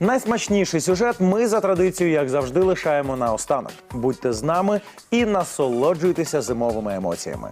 Найсмачніший сюжет ми за традицією, як завжди, лишаємо на останок. Будьте з нами і насолоджуйтеся зимовими емоціями.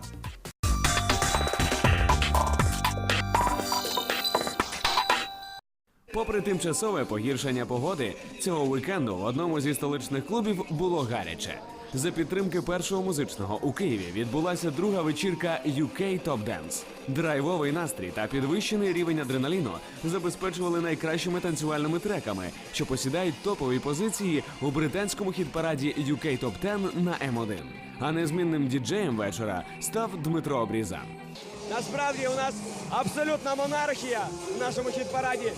Попри тимчасове погіршення погоди, цього вікенду в одному зі столичних клубів було гаряче. За підтримки першого музичного у Києві відбулася друга вечірка UK Top Dance. Драйвовий настрій та підвищений рівень адреналіну забезпечували найкращими танцювальними треками, що посідають топові позиції у британському хіт-параді UK Top 10 на М1. А незмінним діджеєм вечора став Дмитро Обрізан. Насправді у нас абсолютна монархія в нашому хіт-параді.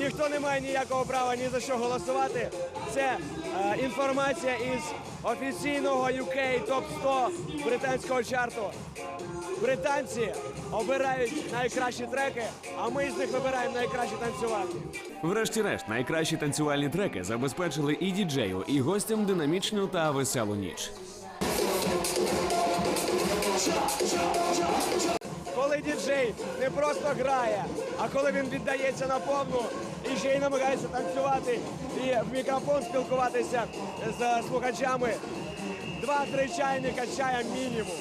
Ніхто не має ніякого права ні за що голосувати. Це е, інформація із офіційного UK Top 100 британського чарту. Британці обирають найкращі треки, а ми з них вибираємо найкращі танцювальні. Врешті-решт, найкращі танцювальні треки забезпечили і діджею, і гостям динамічну та веселу ніч. Коли діджей не просто грає, а коли він віддається на повну і ще й намагається танцювати і в мікрофон спілкуватися з слухачами, два-три чайника чая мінімум.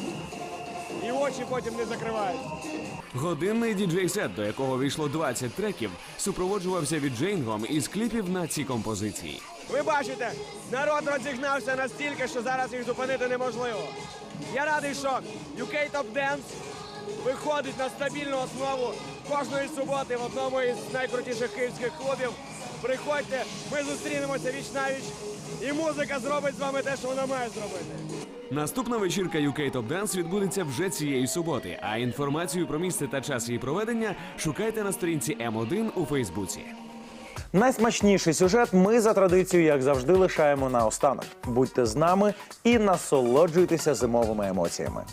І очі потім не закриваються. Годинний діджей-сет, до якого війшло 20 треків, супроводжувався віджейнгом із кліпів на ці композиції. Ви бачите, народ розігнався настільки, що зараз їх зупинити неможливо. Я радий, що UK Top Dance виходить на стабільну основу кожної суботи в одному із найкрутіших київських клубів. Приходьте, ми зустрінемося віч навіч, і музика зробить з вами те, що вона має зробити. Наступна вечірка UK Top Dance відбудеться вже цієї суботи. А інформацію про місце та час її проведення шукайте на сторінці М1 у Фейсбуці. Найсмачніший сюжет ми за традицією, як завжди, лишаємо на останок. Будьте з нами і насолоджуйтеся зимовими емоціями.